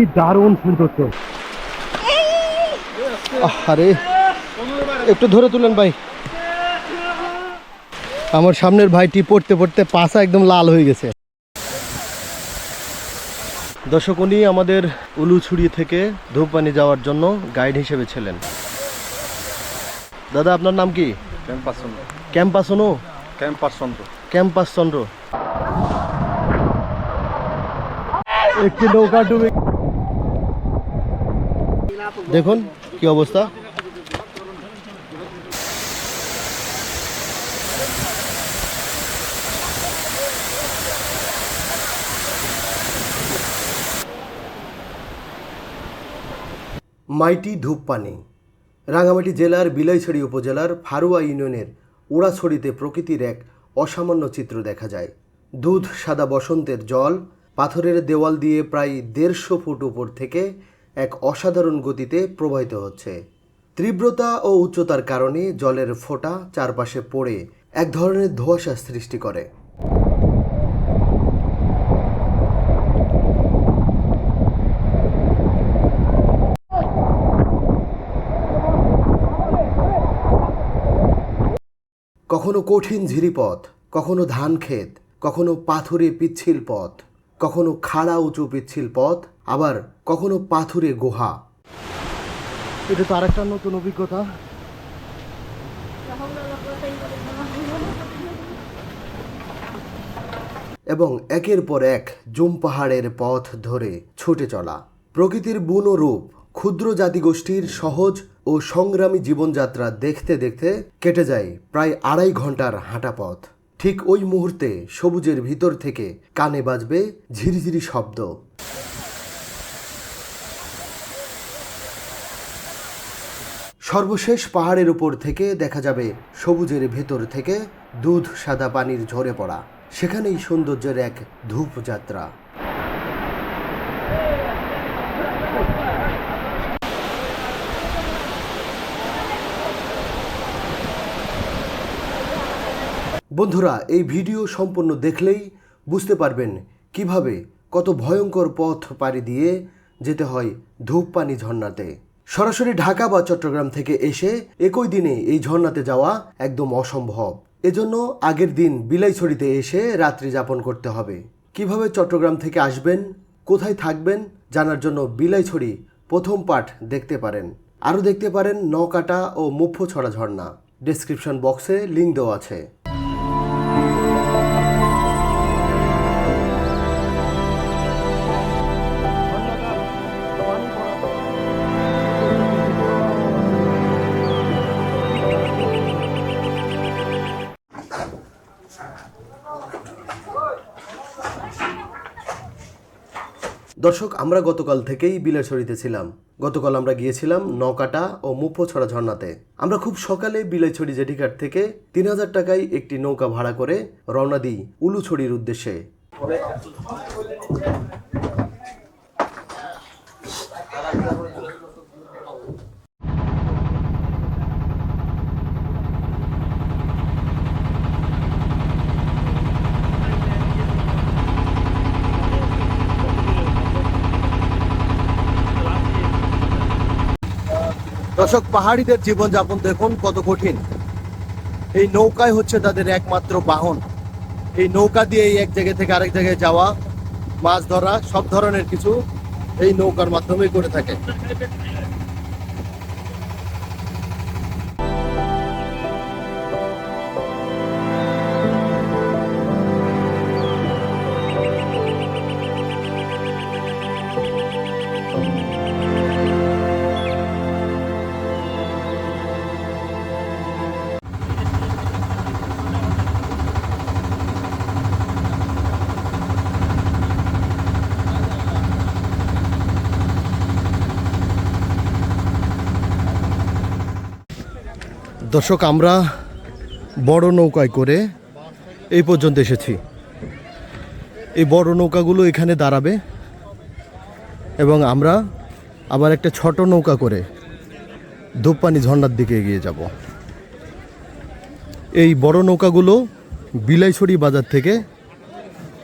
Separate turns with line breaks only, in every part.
কি দারুণ সৌন্দর্য। আরে একটু ধরে তুলেন ভাই। আমার সামনের ভাইটি পড়তে পড়তে পাশা একদম লাল হয়ে গেছে। দর্শক উনি আমাদের উলুছুড়ি থেকে ধূপপানি যাওয়ার জন্য গাইড হিসেবে ছিলেন। দাদা আপনার নাম কি?
ক্যাম্পাস
ক্যাম্পাস অনু
ক্যাম্পাস চন্দ্র
ক্যাম্পাস চন্দ্র একটি নৌকা ডুবে দেখুন কি অবস্থা। মাইটি ধূপপানি। রাঙামাটি জেলার বিলাইছড়ি উপজেলার ফারুয়া ইউনিয়নের উড়াছড়িতে প্রকৃতির এক অসামান্য চিত্র দেখা যায়। দুধ, সাদা বসন্তের জল, পাথরের দেওয়াল দিয়ে প্রায় দেড়শো ফুট উপর থেকে এক অসাধারণ গতিতে প্রবাহিত হচ্ছে। তীব্রতা ও উচ্চতার কারণে জলের ফোঁটা চারপাশে পড়ে এক ধরনের ধোঁয়াশা সৃষ্টি করে। কখনো কঠিন ঝিরিপথ, কখনো ধান ক্ষেত কখনো পাথুরে পিচ্ছিল পথ, কখনো খাড়া উঁচু পিচ্ছিল পথ আবার কখনো পাথুরে গুহা। এটা তো আরেকটা নতুন অভিজ্ঞতা। এবং একের পর এক জুম পাহাড়ের পথ ধরে ছুটে চলা। প্রকৃতির বুন ও রূপ ক্ষুদ্র জাতিগোষ্ঠীর সহজ ও সংগ্রামী জীবনযাত্রা দেখতে দেখতে কেটে যায় প্রায় আড়াই ঘণ্টার হাঁটা পথ। ঠিক ওই মুহূর্তে সবুজের ভিতর থেকে কানে বাজবে ঝিরিঝিরি শব্দ। সর্বশেষ পাহাড়ের উপর থেকে দেখা যাবে সবুজের ভেতর থেকে দুধ সাদা পানির ঝরে পড়া। সেখানেই সৌন্দর্যের এক ধূপ যাত্রা বন্ধুরা, এই ভিডিও সম্পূর্ণ দেখলেই বুঝতে পারবেন কীভাবে কত ভয়ঙ্কর পথ পাড়ি দিয়ে যেতে হয় ধূপপানি ঝর্ণাতে। সরাসরি ঢাকা বা চট্টগ্রাম থেকে এসে একই দিনে এই ঝর্ণাতে যাওয়া একদম অসম্ভব। এজন্য আগের দিন বিলাইছড়িতে এসে রাত্রি যাপন করতে হবে। কীভাবে চট্টগ্রাম থেকে আসবেন, কোথায় থাকবেন, জানার জন্য বিলাইছড়ি প্রথম পাঠ দেখতে পারেন। আরও দেখতে পারেন নকাটা ও মুফ্ফো ছড়া ঝর্ণা। ডেসক্রিপশন বক্সে লিঙ্ক দেওয়া আছে। দর্শক, আমরা গতকাল থেকেই বিলাইছড়িতে ছিলাম। গতকাল আমরা গিয়েছিলাম নকাটা ও মুফোছড়া ঝর্ণাতে। আমরা খুব সকালে বিলাইছড়ি জেটিঘাট থেকে তিন হাজার টাকায় একটি নৌকা ভাড়া করে রওনা দিই উলুছড়ির উদ্দেশ্যে। দর্শক, পাহাড়িদের জীবনযাপন দেখুন কত কঠিন। এই নৌকায় হচ্ছে তাদের একমাত্র বাহন। এই নৌকা দিয়ে এক জায়গা থেকে আরেক জায়গায় যাওয়া, মাছ ধরা, সব ধরনের কিছু এই নৌকার মাধ্যমেই করে থাকে। দর্শক, আমরা বড় নৌকায় করে এই পর্যন্ত এসেছি। এই বড় নৌকাগুলো এখানে দাঁড়াবে এবং আমরা আবার একটা ছোট নৌকা করে ধূপপানি ঝর্নার দিকে এগিয়ে যাব। এই বড় নৌকাগুলো বিলাইছড়ি বাজার থেকে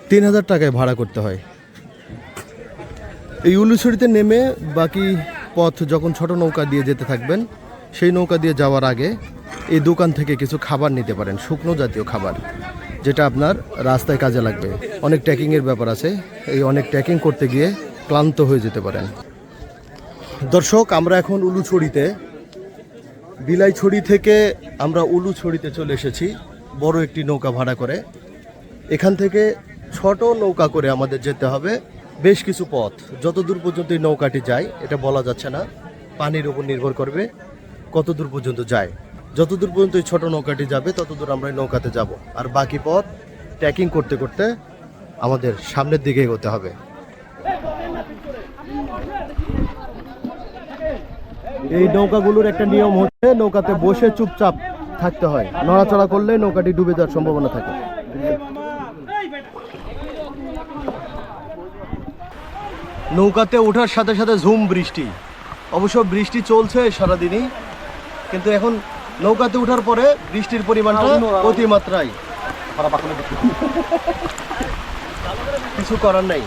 তিন হাজার টাকায় ভাড়া করতে হয়। এই উলুছড়িতে নেমে বাকি পথ যখন ছোট নৌকা দিয়ে যেতে থাকবেন, সেই নৌকা দিয়ে যাওয়ার আগে এই দোকান থেকে কিছু খাবার নিতে পারেন, শুকনো জাতীয় খাবার, যেটা আপনার রাস্তায় কাজে লাগবে। অনেক ট্রেকিংয়ের ব্যাপার আছে, এই অনেক ট্রেকিং করতে গিয়ে ক্লান্ত হয়ে যেতে পারেন। দর্শক, আমরা এখন উলুছড়িতে, বিলাইছড়ি থেকে আমরা উলুছড়িতে চলে এসেছি, বড় একটি নৌকা ভাড়া করে। এখান থেকে ছোট নৌকা করে আমাদের যেতে হবে, বেশ কিছু পথ। যত দূর পর্যন্ত এই নৌকাটি যায়, এটা বলা যাচ্ছে না, পানির উপর নির্ভর করবে কত দূর পর্যন্ত যায়। যত দূর পর্যন্ত এই ছোট নৌকাটি যাবে তত দূর আমরা এই নৌকাতে যাব। আর বাকি পথ ট্রেকিং করতে করতে আমাদের সামনের দিকে এগোতে হবে। এই নৌকাগুলোর একটা নিয়ম হচ্ছে, নৌকাতে বসে চুপচাপ থাকতে হয়। নড়াচড়া করলে নৌকাটি ডুবে যাওয়ার সম্ভাবনা থাকে। নৌকাতে ওঠার সাথে সাথে ঝুম বৃষ্টি। অবশ্য বৃষ্টি চলছে সারাদিনই, কিন্তু এখন নৌকাতে ওঠার পরে বৃষ্টির পরিমাণটা অতিমাত্রায়। কিছু করার নাই।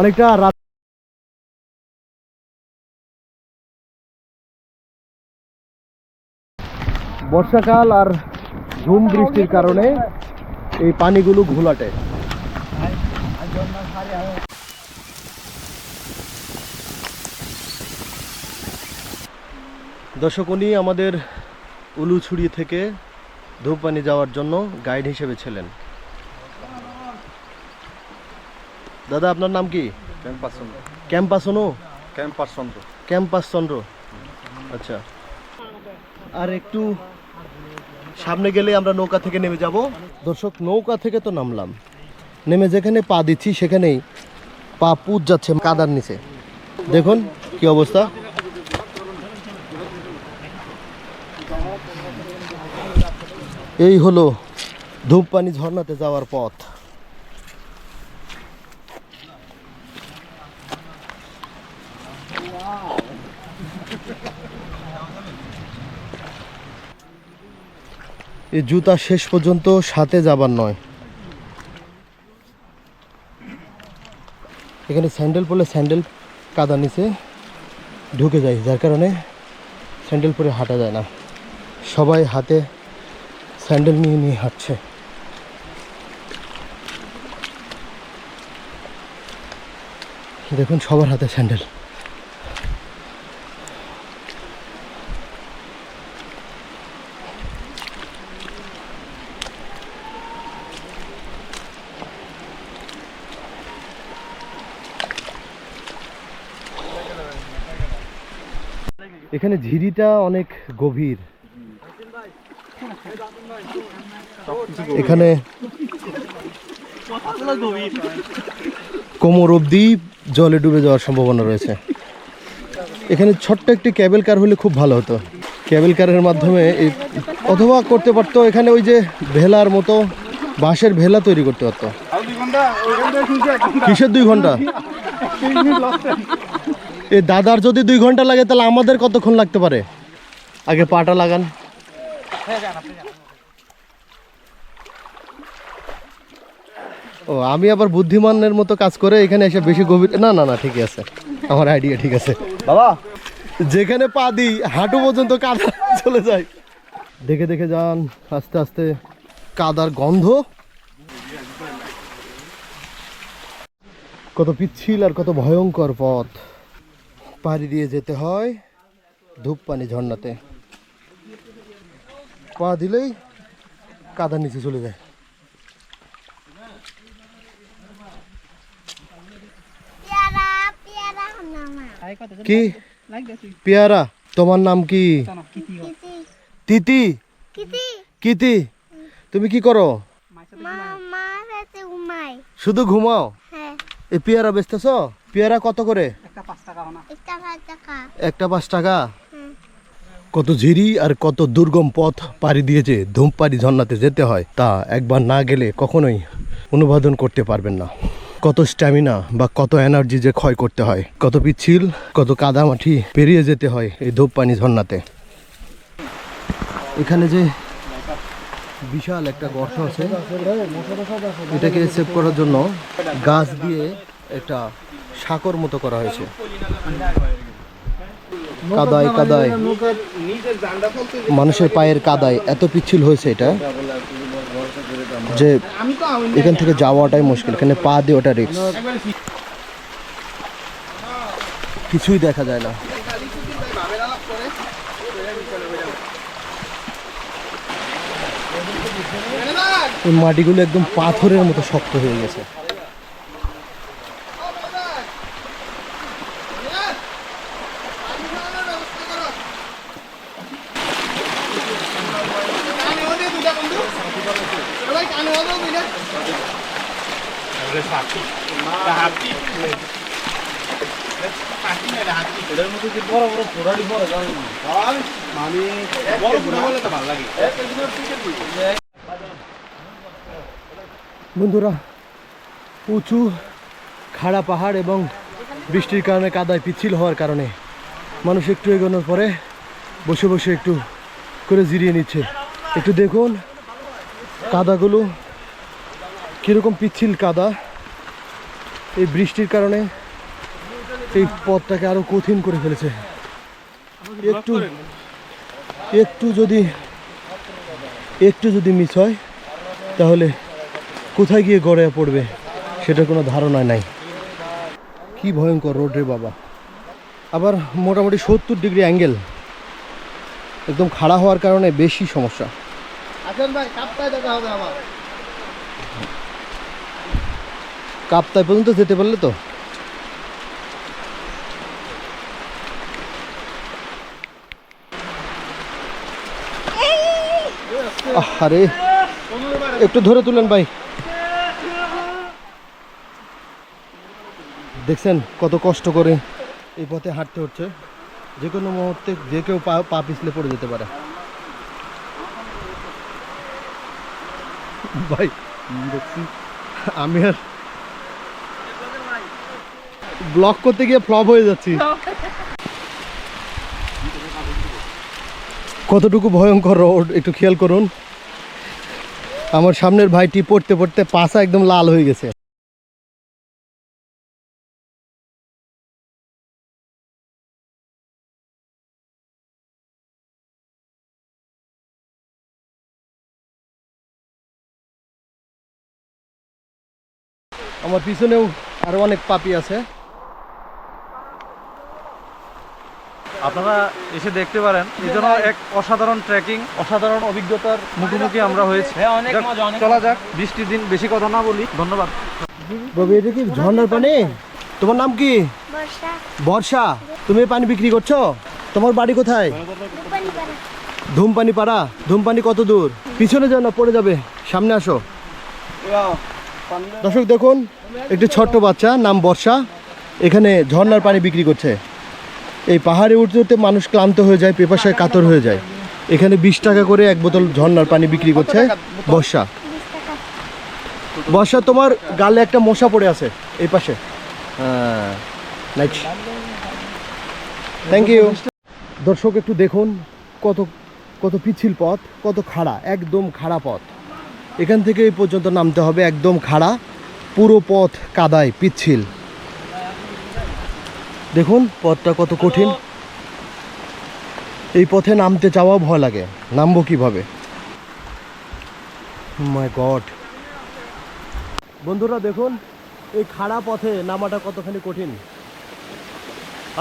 অনেকটা রাত বর্ষাকাল আর ঝুম বৃষ্টির কারণে এই পানিগুলো ঘোলাটে। দর্শক উনি আমাদের উলুছুড়ি থেকে ধূপপানি যাওয়ার জন্য গাইড হিসেবে ছিলেন। দাদা আপনার নাম কি? ক্যাম্পাসনো।
ক্যাম্পাস চন্দ্র
ক্যাম্পাস চন্দ্র আচ্ছা। আর একটু সামনে গেলে আমরা নৌকা থেকে নেমে যাব। দর্শক, নৌকা থেকে তো নামলাম। নেমে যেখানে পা দিচ্ছি, সেখানেই পা পুজ যাচ্ছে কাদার নিচে। দেখুন কি অবস্থা। এই হলো ধূপপানি ঝর্ণাতে যাওয়ার পথ। এই জুতা শেষ পর্যন্ত সাথে যাবার নয়। এখানে স্যান্ডেল পরলে স্যান্ডেল কাদা নিচে ঢুকে যায়, যার কারণে স্যান্ডেল পরে হাঁটা যায় না। সবাই হাতে স্যান্ডেল নিয়ে নিয়ে হাঁটছে। দেখুন সবার হাতে স্যান্ডেল। এখানে ঝিরিটা অনেক গভীর। এখানে কোমর অবধি জলে ডুবে যাওয়ার সম্ভাবনা রয়েছে। এখানে ছোট্ট একটি ক্যাবেল কার হলে খুব ভালো হতো। ক্যাবেল কারের মাধ্যমে অথবা করতে পারতো, এখানে ওই যে ভেলার মতো বাঁশের ভেলা তৈরি করতে পারতো। কিসের দুই ঘণ্টা? এ দাদার যদি দুই ঘণ্টা লাগে তাহলে আমাদের কতক্ষণ লাগতে পারে? আগে পাটা লাগান। ও আমি আবার বুদ্ধিমানের মতো কাজ করে এখানে এসে বেশি গভীর না না না ঠিকই আছে। আমার আইডিয়া ঠিক আছে। বাবা। যেখানে পা দিই হাঁটু পর্যন্ত কাদা চলে যায়। দেখে দেখে যান আস্তে আস্তে কাদার গন্ধ। কত পিচ্ছিল আর কত ভয়ঙ্কর পথ। পাড়ি দিয়ে যেতে হয় ধূপপানি ঝর্ণাতে। পা দিলেই কাদার নিচে চলে যায়। কি? পেয়ারা তোমার নাম কি? তিতি।
কিতি
তুমি কি করো? শুধু ঘুমাও?
হ্যাঁ।
এই পেয়ারা বেচতেছ? পেয়ারা কত করে?
একটা পাঁচ টাকা।
একটা পাঁচ টাকা?
হুম।
কত ঝিরি আর কত দুর্গম পথ পাড়ি দিয়েছে ধূমপাড়ি ঝর্ণাতে যেতে হয় তা একবার না গেলে কখনোই অনুবাদন করতে পারবেন না। কত স্ট্যামিনা বা কত এনার্জি যে ক্ষয় করতে হয় কত পিচ্ছিল কত কাদামাটি পেরিয়ে যেতে হয় এই ধূপপানি ঝর্ণাতে। এখানে যে বিশাল একটা গর্ত আছে এটাকে সেভ করার জন্য গাছ দিয়ে একটা সাঁকর মতো করা হয়েছে। কাদায় কাদায়। মানুষের পায়ের কাদায় এত পিচ্ছিল হয়েছে এটা যে এখান থেকে যাওয়াটাই মুশকিল। এখানে পা দিয়ে ওটা রিক্স কিছুই দেখা যায় না। এই মাটিগুলো একদম পাথরের মতো শক্ত হয়ে গেছে। বন্ধুরা, উঁচু, খাড়া পাহাড় এবং বৃষ্টির কারণে কাদায় পিচ্ছিল হওয়ার কারণে মানুষ একটু এগোনোর পরে বসে বসে একটু করে জিরিয়ে নিচ্ছে। একটু দেখুন কাদাগুলো, কীরকম পিচ্ছিল কাদা। এই বৃষ্টির কারণে এই পথটাকে আরও কঠিন করে ফেলেছে। একটু একটু যদি একটু যদি মিস হয় তাহলে কোথায় গিয়ে গড়ে পড়বে সেটার কোনো ধারণা নাই। কি ভয়ঙ্কর রোড রে বাবা। আবার মোটামুটি সত্তর ডিগ্রি অ্যাঙ্গেল একদম খাড়া হওয়ার কারণে বেশি সমস্যা। কাপ্তায় পর্যন্ত যেতে পারলে তো? আরে একটু ধরে তুলেন ভাই। দেখছেন কত কষ্ট করে এই পথে হাঁটতে হচ্ছে। যে কোনো মুহূর্তে যে কেউ পা পা পিছলে পড়ে যেতে পারে। ভাই দেখছি আমি আর ব্লক করতে গিয়ে ফ্লপ হয়ে যাচ্ছি। কতটুকু ভয়ঙ্কর রোড, একটু খেয়াল করুন। আমার সামনের ভাইটি পড়তে পড়তে পাশা একদম লাল হয়ে গেছে। আমার পিছনেও আরও অনেক পাপি আছে।
আপনারা এসে দেখতে পারেন। এই জন্য এক অসাধারণ ট্রেকিং অসাধারণ অভিজ্ঞতার মুখোমুখি আমরা হয়েছি। চলা যাক বৃষ্টির দিন বেশি কথা না বলি। ধন্যবাদ।
বাবু এটা কি ঝর্ণার পানি? তোমার নাম কি?
বর্ষা।
বর্ষা? তুমি এই পানি বিক্রি করছ? তোমার বাড়ি কোথায়? ধূমপানি পাড়া ধূমপানি কত দূর? পিছনে যাও না পড়ে যাবে। সামনে আসো। দর্শক দেখুন একটি ছোট্ট বাচ্চা নাম বর্ষা। এখানে ঝর্ণার পানি বিক্রি করছে। এই পাহাড়ে উঠতে উঠতে মানুষ ক্লান্ত হয়ে যায় পেপাসায় কাতর হয়ে যায়। এখানে বিশ টাকা করে এক বোতল ঝর্ণার পানি বিক্রি করছে বর্ষা। বর্ষা তোমার গালে একটা মশা পড়ে আছে এই পাশে। হ্যাঁ। থ্যাংক ইউ দর্শক একটু দেখুন কত কত পিছিল পথ কত খাড়া একদম খাড়া পথ। এখান থেকে এই পর্যন্ত নামতে হবে একদম খাড়া পুরো পথ কাদায় পিচ্ছিল। দেখুন, পথটা কত কঠিন। এই পথে নামতে চাওয়াও ভয় লাগে। নামবো কীভাবে? মাই গড বন্ধুরা, দেখুন, এই খাড়া পথে নামাটা কতখানি কঠিন।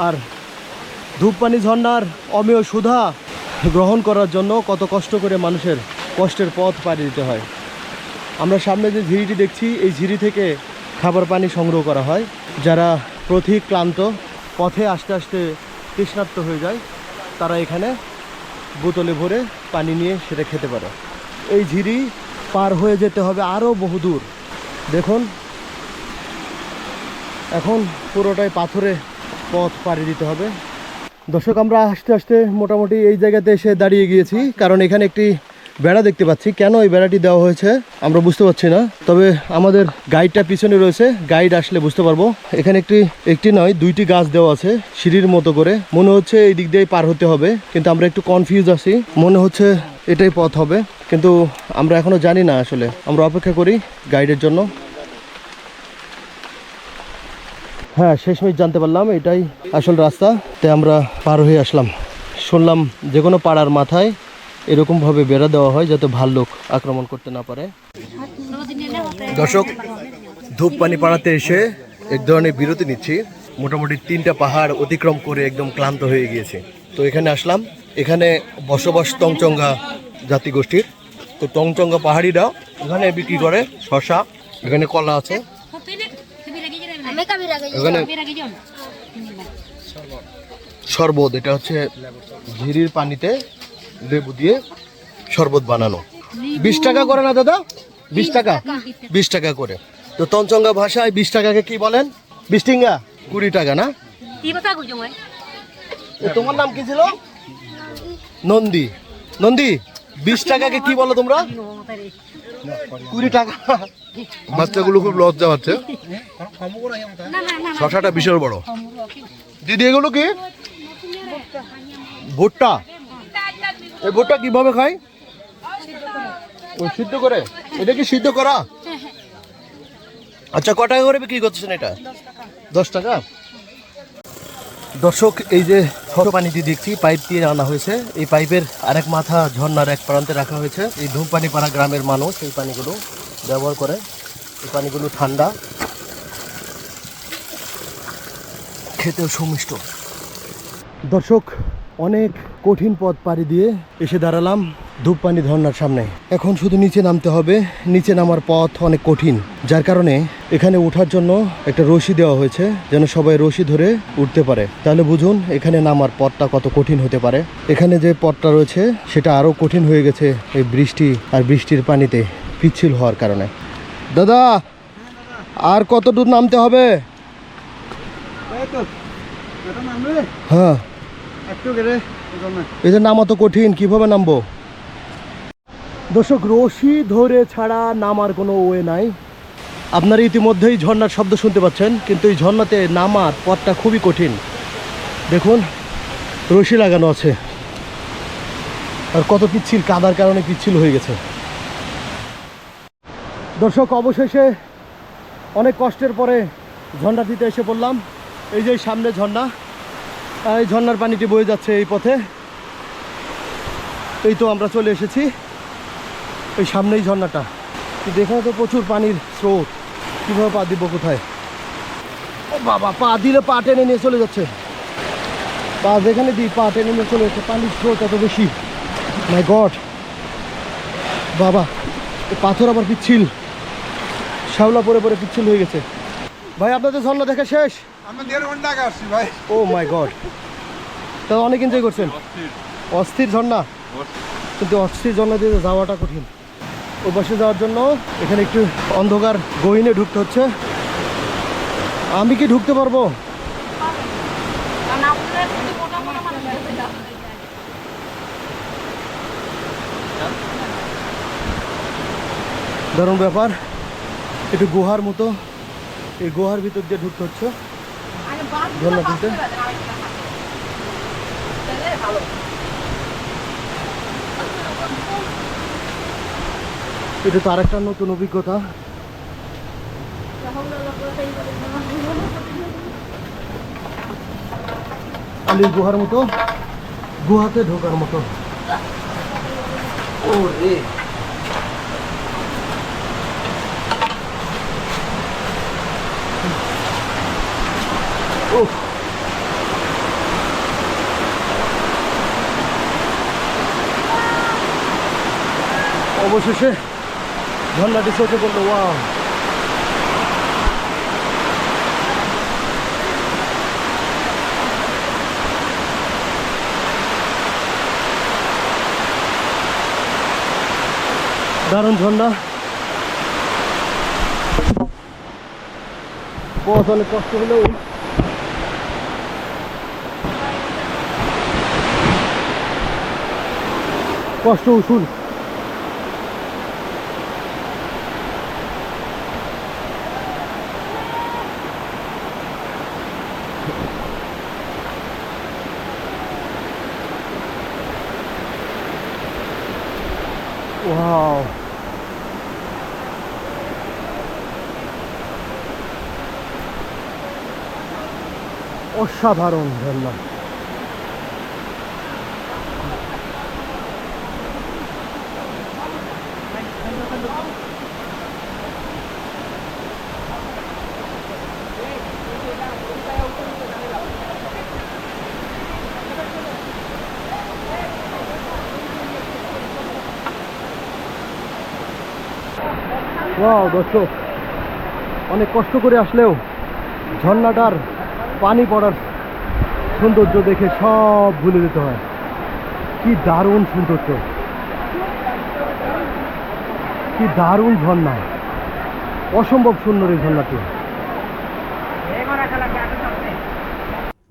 আর ধূপপানি ঝর্ণার অমেয় সুধা গ্রহণ করার জন্য কত কষ্ট করে মানুষের কষ্টের পথ পাড়ি দিতে হয়। আমরা সামনে যে ঝিরিটি দেখছি, এই ঝিরি থেকে খাবার পানি সংগ্রহ করা হয়, যারা প্রথিক ক্লান্ত পথে আস্তে আস্তে তৃষ্ণার্ত হয়ে যায়। তারা এখানে বোতলে ভরে পানি নিয়ে সেটা খেতে পারে। এই ঝিরি পার হয়ে যেতে হবে আরও বহুদূর। দেখুন, এখন পুরোটাই পাথরে পথ পাড়ি দিতে হবে। দর্শক, আমরা আস্তে আস্তে মোটামুটি এই জায়গাতে এসে দাঁড়িয়ে গিয়েছি। কারণ এখানে একটি বেড়া দেখতে পাচ্ছি। কেন এই বেড়াটি দেওয়া হয়েছে আমরা বুঝতে পারছি না। তবে আমাদের গাইডটা পিছনে রয়েছে। গাইড আসলে বুঝতে পারব। এখানে একটি একটি নয়, দুইটি গাছ দেওয়া আছে সিঁড়ির মতো করে। মনে হচ্ছে এই দিক দিয়ে পার হতে হবে, কিন্তু আমরা একটু কনফিউজ আছি। মনে হচ্ছে এটাই পথ হবে, কিন্তু আমরা এখনও জানি না আসলে। আমরা অপেক্ষা করি গাইডের জন্য। হ্যাঁ শেষমেশ জানতে পারলাম, এটাই আসল রাস্তা। তাই আমরা পার হয়ে আসলাম। শুনলাম যে কোনো পাড়ার মাথায় এরকমভাবে বেড়া দেওয়া হয় যাতে ভাল্লুক আক্রমণ করতে না পারে। দর্শক ধূপপানি পাড়াতে এসে এক ধরনের বিরতি নিচ্ছি। মোটামুটি তিনটা পাহাড় অতিক্রম করে একদম ক্লান্ত হয়ে গিয়েছে। তো এখানে আসলাম। এখানে বসবাস টংচঙ্গা জাতিগোষ্ঠীর। তো টংচঙ্গা পাহাড়িরা এখানে বিক্রি করে শশা এখানে কলা আছে। এখানে শরবত, এটা হচ্ছে ঝিরির পানিতে লেবু দিয়ে শরবত বানানো। বিশ টাকা করে না দাদা? বিশ টাকা? বিশ টাকা করে। তো তঞ্চঙ্গা ভাষায় বিশ টাকাকে কি বলেন? বিশ টিঙ্গা? কুড়ি টাকা না? তোমার নাম কি ছিল? নন্দী। নন্দী বিশ টাকাকে কি বলো তোমরা? কুড়ি টাকা। বাচ্চাগুলো খুব লজ্জা পাচ্ছে। শশাটা বিশাল বড়। দিদি এগুলো কি? ভুট্টা। এই ভুট্টা কীভাবে খাই? ও, সিদ্ধ করে? এটা কি সিদ্ধ করা? আচ্ছা ক করে বিক্রি করতেছেন এটা? দশ টাকা? দর্শক, এই যে ছোট পানিটি দেখছি, পাইপ দিয়ে আনা হয়েছে। এই পাইপের আরেক মাথা ঝর্ণার এক প্রান্তে রাখা হয়েছে। এই ধূপপানি পাড়া গ্রামের মানুষ এই পানিগুলো ব্যবহার করে। এই পানিগুলো ঠান্ডা, খেতেও সুমিষ্ট। দর্শক অনেক কঠিন পথ পাড়ি দিয়ে এসে দাঁড়ালাম ধূপপানি ঝর্ণার সামনে। এখন শুধু নিচে নামতে হবে নিচে নামার পথ অনেক কঠিন যার কারণে এখানে ওঠার জন্য একটা রশি দেওয়া হয়েছে যেন সবাই রশি ধরে উঠতে পারে। তাহলে বুঝুন এখানে নামার পথটা কত কঠিন হতে পারে। এখানে যে পথটা রয়েছে সেটা আরও কঠিন হয়ে গেছে এই বৃষ্টি আর বৃষ্টির পানিতে পিচ্ছিল হওয়ার কারণে। দাদা আর কত দূর নামতে হবে? হ্যাঁ। এই যে নামা তো কঠিন কীভাবে নামবো? দর্শক রশি ধরে ছাড়া নামার কোনো ওয়ে নাই। আপনারা ইতিমধ্যেই ঝর্ণার শব্দ শুনতে পাচ্ছেন কিন্তু এই ঝর্ণাতে নামার পথটা খুবই কঠিন। দেখুন রশি লাগানো আছে। আর কত পিচ্ছিল কাদার কারণে পিচ্ছিল হয়ে গেছে। দর্শক অবশেষে অনেক কষ্টের পরে ঝর্ণাটিতে এসে পড়লাম। এই যে সামনে ঝর্ণা এই ঝর্ণার পানিটি বয়ে যাচ্ছে এই পথে। এই তো আমরা চলে এসেছি এই সামনেই কিন্তু এখানে তো প্রচুর পানির স্রোত। কীভাবে পা দিব কোথায়? ও বাবা, পা দিলে পা টেনে নিয়ে চলে যাচ্ছে। পা যেখানে দিই, পা টেনে নিয়ে চলে যাচ্ছে। পানির স্রোত এত বেশি। মাই গড বাবা পাথর আবার পিচ্ছিল। শ্যাওলা পরে পরে পিচ্ছিল হয়ে গেছে। ভাই, আপনাদের ঝর্ণা দেখা শেষ?
আমি দেড় ঘণ্টা আগে আসছি ভাই।
Oh my god. তা অনেক এনজয় করছেন? অস্থির। ঝর্ণা? কিন্তু অস্থির ঝর্ণা দিয়ে যাওয়াটা কঠিন। ওই পাশে যাওয়ার জন্য এখানে একটু অন্ধকার গহিনে ঢুকতে হচ্ছে। আমি কি ঢুকতে পারব? দারুণ ব্যাপার। একটু গুহার মতো। এই গুহার ভিতর দিয়ে ঢুকতে হচ্ছে। ঝর্ণা তুলতে এটা তো আরেকটা নতুন অভিজ্ঞতা। আলির গুহার মতো গুহাতে ঢোকার মতো। ও রে অবশেষে ঝর্ণাটি চোখে পড়ল ওয়াও! দারুণ ঝর্ণা। পথ অনেক কষ্ট হলেও কষ্ট উসুল ওয়াও অসাধারণ ঝর্ণা দর্শক অনেক কষ্ট করে আসলেও ঝর্ণাটার পানি পড়ার সৌন্দর্য দেখে সব ভুলে যেতে হয়। কি দারুণ সৌন্দর্য। কি দারুণ ঝর্ণা। অসম্ভব সুন্দর এই ঝর্ণাটি।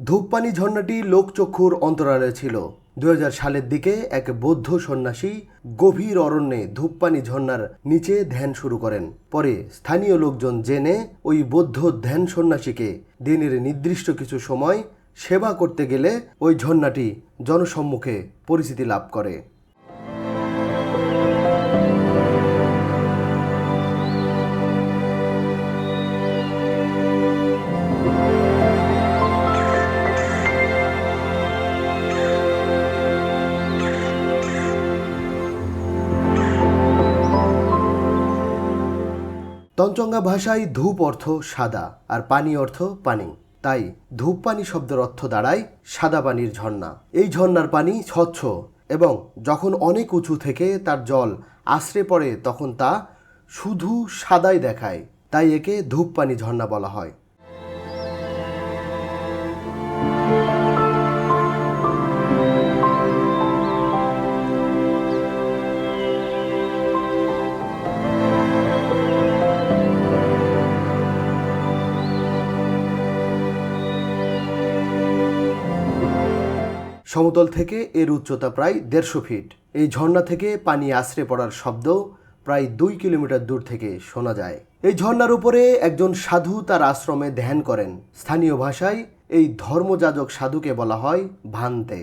ধূপপানি ঝর্ণাটি লোকচক্ষুর অন্তরালে ছিল। দু হাজার সালের দিকে এক বৌদ্ধ সন্ন্যাসী গভীর অরণ্যে ধূপপানি ঝর্ণার নিচে ধ্যান শুরু করেন। পরে স্থানীয় লোকজন জেনে ওই বৌদ্ধ ধ্যান সন্ন্যাসীকে দিনের নির্দিষ্ট কিছু সময় সেবা করতে গেলে ওই ঝর্ণাটি জনসম্মুখে পরিচিতি লাভ করে। তঞ্চঙ্গা ভাষায় ধূপ অর্থ সাদা আর পানি অর্থ পানি। তাই ধূপ পানি শব্দের অর্থ দাঁড়ায় সাদা পানির ঝর্ণা। এই ঝর্ণার পানি স্বচ্ছ এবং যখন অনেক উঁচু থেকে তার জল আশ্রে পড়ে তখন তা শুধু সাদাই দেখায়। তাই একে ধূপ পানি ঝর্ণা বলা হয়। সমতল থেকে এর উচ্চতা প্রায় দেড়শো ফিট। এই ঝর্ণা থেকে পানি আশ্রে পড়ার শব্দ প্রায় দুই কিলোমিটার দূর থেকে শোনা যায়। এই ঝর্ণার উপরে একজন সাধু তার আশ্রমে ধ্যান করেন। স্থানীয় ভাষায় এই ধর্মযাজক সাধুকে বলা হয় ভান্তে।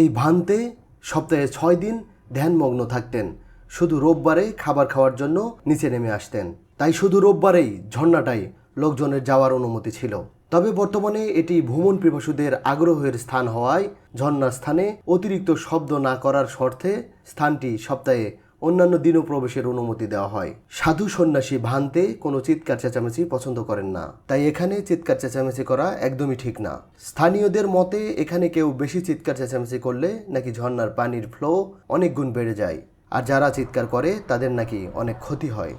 এই ভান্তে সপ্তাহে ছয় দিন ধ্যানমগ্ন থাকতেন। শুধু রোববারে খাবার খাওয়ার জন্য নিচে নেমে আসতেন। তাই শুধু রোববারেই ঝর্ণাটাই লোকজনের যাওয়ার অনুমতি ছিল। তবে বর্তমানে এটি ভ্রমণ পিপাসুদের আগ্রহের স্থান হওয়ায় ঝর্ণার স্থানে অতিরিক্ত শব্দ না করার শর্তে স্থানটি সপ্তাহে অন্যান্য দিনও প্রবেশের অনুমতি দেওয়া হয়। সাধু সন্ন্যাসী ভান্তে কোনো চিৎকার চেঁচামেচি পছন্দ করেন না। তাই এখানে চিৎকার চেঁচামেচি করা একদমই ঠিক না। স্থানীয়দের মতে, এখানে কেউ বেশি চিৎকার চেঁচামেচি করলে নাকি ঝর্নার পানির ফ্লো অনেক গুণ বেড়ে যায়। আর যারা চিৎকার করে, তাদের নাকি অনেক ক্ষতি হয়।